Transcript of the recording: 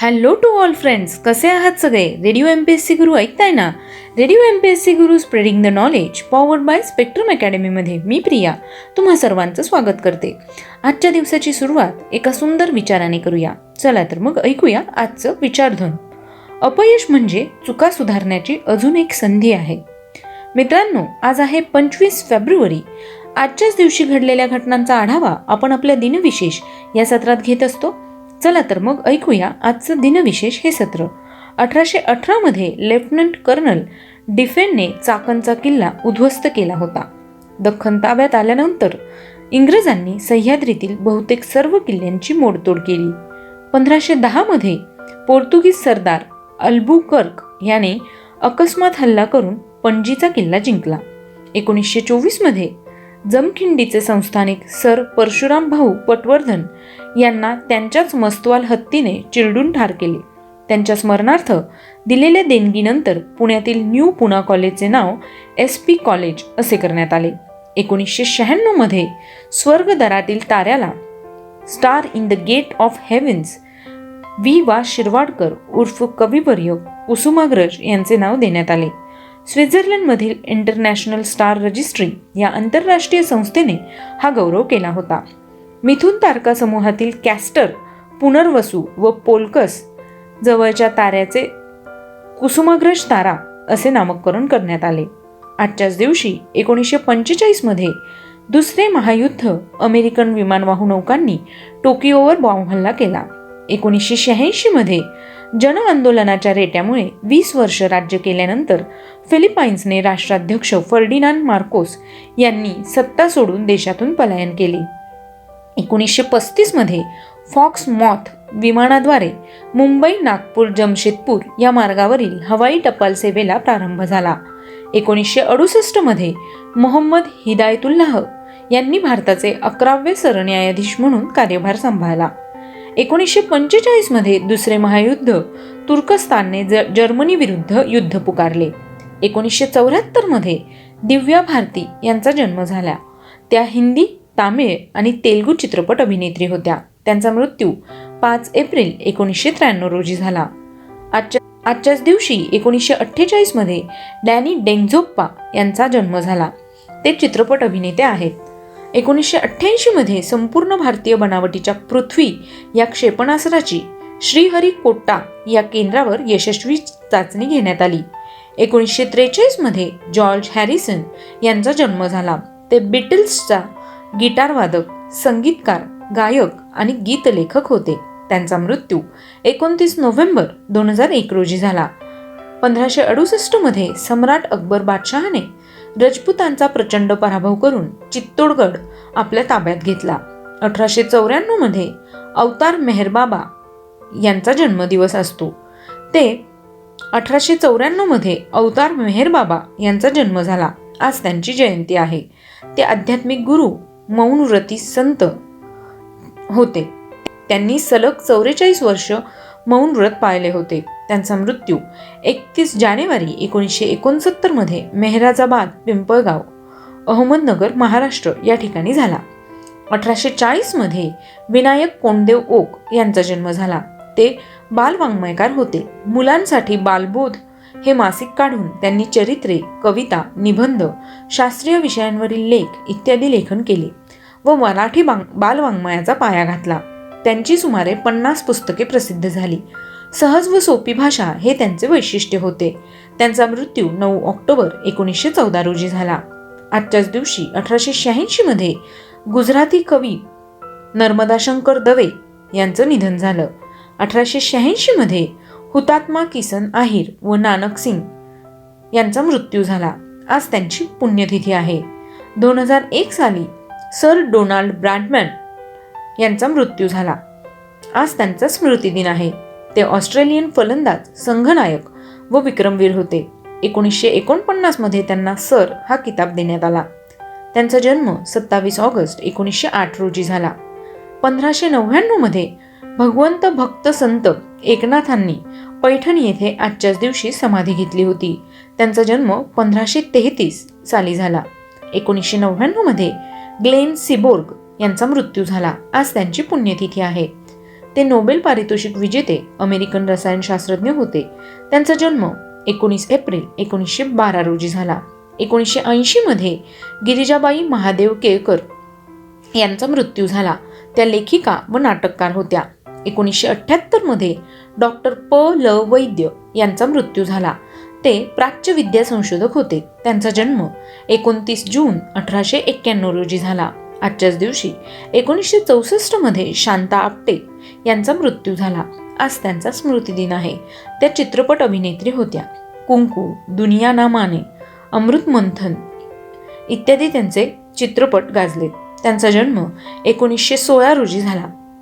Hello to all friends कसे आहात सगळे? Radio M P S C Guru ऐकताय ना? Radio M P S C Guru spreading the knowledge powered by spectrum अकॅडमीमध्ये मी प्रिया तुम्हा सर्वांचं स्वागत करते. आजच्या दिवसाची सुरुवात एका सुंदर विचाराने करूया. चला तर मग ऐकूया आजचं विचारधन. अपयश म्हणजे चुका सुधारण्याची अजून एक संधी आहे. मित्रांनो आज आहे पंचवीस फेब्रुवारी. आजच्याच दिवशी घडलेल्या घटनांचा आढावा आपण आपल्या दिनविशेष या सत्रात घेत असतो. चला तर मग ऐकूया आजचं दिनविशेष हे सत्र. अठराशे अठरामध्ये लेफ्टनंट कर्नल डिफेनने चाकणचा किल्ला उद्ध्वस्त केला होता. दख्खन ताब्यात आल्यानंतर इंग्रजांनी सह्याद्रीतील बहुतेक सर्व किल्ल्यांची मोडतोड केली. पंधराशे दहामध्ये पोर्तुगीज सरदार अल्बुकर्क याने अकस्मात हल्ला करून पणजीचा किल्ला जिंकला. एकोणीसशे चोवीसमध्ये जमखिंडीचे संस्थानिक सर परशुराम भाऊ पटवर्धन यांना त्यांच्याच मस्तवाल हत्तीने चिरडून ठार केले. त्यांच्या स्मरणार्थ दिलेल्या देणगीनंतर पुण्यातील न्यू पुना कॉलेजचे नाव एस पी कॉलेज असे करण्यात आले. एकोणीसशे शहाण्णवमध्ये स्वर्गदरातील ताऱ्याला star in the gate of heavens V Va Shirwadkar उर्फ कविवर्य कुसुमाग्रज यांचे नाव देण्यात आले. स्वित्झर्लंडमधील इंटरनॅशनल स्टार रजिस्ट्री या आंतरराष्ट्रीय संस्थेने हा गौरव केला होता. मिथुन तारका समूहातील कॅस्टर पुनर्वसू व पोलकस जवळच्या ताऱ्याचे कुसुमाग्रज तारा असे नामकरण करण्यात आले. आजच्याच दिवशी एकोणीसशे पंचेचाळीसमध्ये दुसरे महायुद्ध अमेरिकन विमानवाहू नौकांनी टोकियोवर बॉम्ब हल्ला केला. एकोणीसशे शहाऐंशीमध्ये जन आंदोलनाच्या रेट्यामुळे वीस वर्ष राज्य केल्यानंतर फिलिपाईन्सने राष्ट्राध्यक्ष फर्डिनांड मार्कोस यांनी सत्ता सोडून देशातून पलायन केले. एकोणीसशे पस्तीसमध्ये फॉक्स मॉथ विमानाद्वारे मुंबई नागपूर जमशेदपूर या मार्गावरील हवाई टपाल सेवेला प्रारंभ झाला. एकोणीसशे अडुसष्टमध्ये मोहम्मद हिदायतुल्लाह यांनी भारताचे अकरावे सरन्यायाधीश म्हणून कार्यभार सांभाळला. एकोणीसशे पंचेचाळीसमध्ये दुसरे महायुद्ध तुर्कस्तानने ज जर्मनीविरुद्ध युद्ध पुकारले. एकोणीसशे चौऱ्याहत्तरमध्ये दिव्या भारती यांचा जन्म झाला. त्या हिंदी तामिळ आणि तेलुगू चित्रपट अभिनेत्री होत्या. त्यांचा मृत्यू पाच एप्रिल एकोणीसशे त्र्याण्णव रोजी झाला. आजच्या आजच्याच दिवशी एकोणीसशे अठ्ठेचाळीसमध्ये डॅनी डेंगझोप्पा यांचा जन्म झाला. ते चित्रपट अभिनेते आहेत. एकोणीसशे अठ्ठ्याऐंशीमध्ये संपूर्ण भारतीय बनावटीच्या पृथ्वी या क्षेपणास्त्राची श्रीहरिकोट्टा या केंद्रावर यशस्वी चाचणी घेण्यात आली. एकोणीसशे त्रेचाळीसमध्ये जॉर्ज हॅरिसन यांचा जन्म झाला. ते बिटल्सचा गिटार वादक संगीतकार गायक आणि गीतलेखक होते. त्यांचा मृत्यू एकोणतीस नोव्हेंबर दोन हजार एक रोजी झाला. पंधराशे अडुसष्टमध्ये सम्राट अकबर बादशहाने रजपुतांचा प्रचंड पराभव करून चित्तोडगड आपल्या ताब्यात घेतला. अठराशे चौऱ्याण्णवमध्ये अवतार मेहरबाबा यांचा जन्मदिवस असतो. ते अठराशे चौऱ्याण्णवमध्ये अवतार मेहरबाबा यांचा जन्म झाला. आज त्यांची जयंती आहे. ते आध्यात्मिक गुरु मौनव्रती संत होते. त्यांनी सलग चौवेचाळीस वर्ष मौन व्रत पाळले होते. त्यांचा मृत्यू एकतीस जानेवारी एकोणीसशे एकोणसत्तरमध्ये मेहराजाबाद पिंपळगाव अहमदनगर महाराष्ट्र या ठिकाणी झाला. अठराशे चाळीसमध्ये विनायक कोंडदेव ओक यांचा जन्म झाला. ते बालवाङ्मयकार होते. मुलांसाठी बालबोध हे मासिक काढून त्यांनी चरित्रे कविता निबंध शास्त्रीय विषयांवरील लेख इत्यादी लेखन केले व मराठी बालवाङ्मयाचा पाया घातला. त्यांची सुमारे पन्नास पुस्तके प्रसिद्ध झाली. सहज व सोपी भाषा हे त्यांचे वैशिष्ट्य होते. त्यांचा मृत्यू नऊ ऑक्टोबर एकोणीसशे चौदा रोजी झाला. आजच्याच दिवशी अठराशे शहाऐंशीमध्ये गुजराती कवी नर्मदाशंकर दवे यांचं निधन झालं. अठराशे शहाऐंशीमध्ये हुतात्मा किसन आहिर व नानक सिंग यांचा मृत्यू झाला. आज त्यांची पुण्यतिथी आहे. दोन हजार एक साली सर डोनाल्ड ब्रॅडमॅन यांचा मृत्यू झाला. आज त्यांचा स्मृतिदिन आहे. ते ऑस्ट्रेलियन फलंदाज संघनायक व विक्रमवीर होते. एकोणीसशे एकोणपन्नासमध्ये त्यांना सर हा किताब देण्यात आला. त्यांचा जन्म सत्तावीस ऑगस्ट एकोणीसशे आठ रोजी झाला. पंधराशे नव्याण्णवमध्ये भगवंत भक्त संत एकनाथांनी पैठण येथे आजच्याच दिवशी समाधी घेतली होती. त्यांचा जन्म पंधराशे तेहतीस साली झाला. एकोणीसशे नव्याण्णवमध्ये ग्लेन सिबोर्ग यांचा मृत्यू झाला. आज त्यांची पुण्यतिथी आहे. ते नोबेल पारितोषिक विजेते अमेरिकन रसायनशास्त्रज्ञ होते. त्यांचा जन्म एकोणीस एप्रिल एकोणीसशे बारा रोजी झाला. एकोणीसशे ऐंशीमध्ये गिरिजाबाई महादेव केळकर यांचा मृत्यू झाला. त्या लेखिका व नाटककार होत्या. एकोणीसशे अठ्ठ्याहत्तरमध्ये डॉक्टर प ल वैद्य यांचा मृत्यू झाला. ते प्राच्य विद्या संशोधक होते. त्यांचा जन्म एकोणतीस जून अठराशे एक्क्याण्णव रोजी झाला. आजच्याच दिवशी एकोणीसशे चौसष्टमध्ये शांता आपटे यांचा मृत्यू झाला. आज त्यांचा स्मृतिदिन आहे. त्या चित्रपट अभिनेत्री होत्या. कुंकू दुनिया ना माने अमृत मंथन इत्यादी त्यांचे चित्रपट गाजलेत. त्यांचा जन्म एकोणीसशे सोळा रोजी झाला.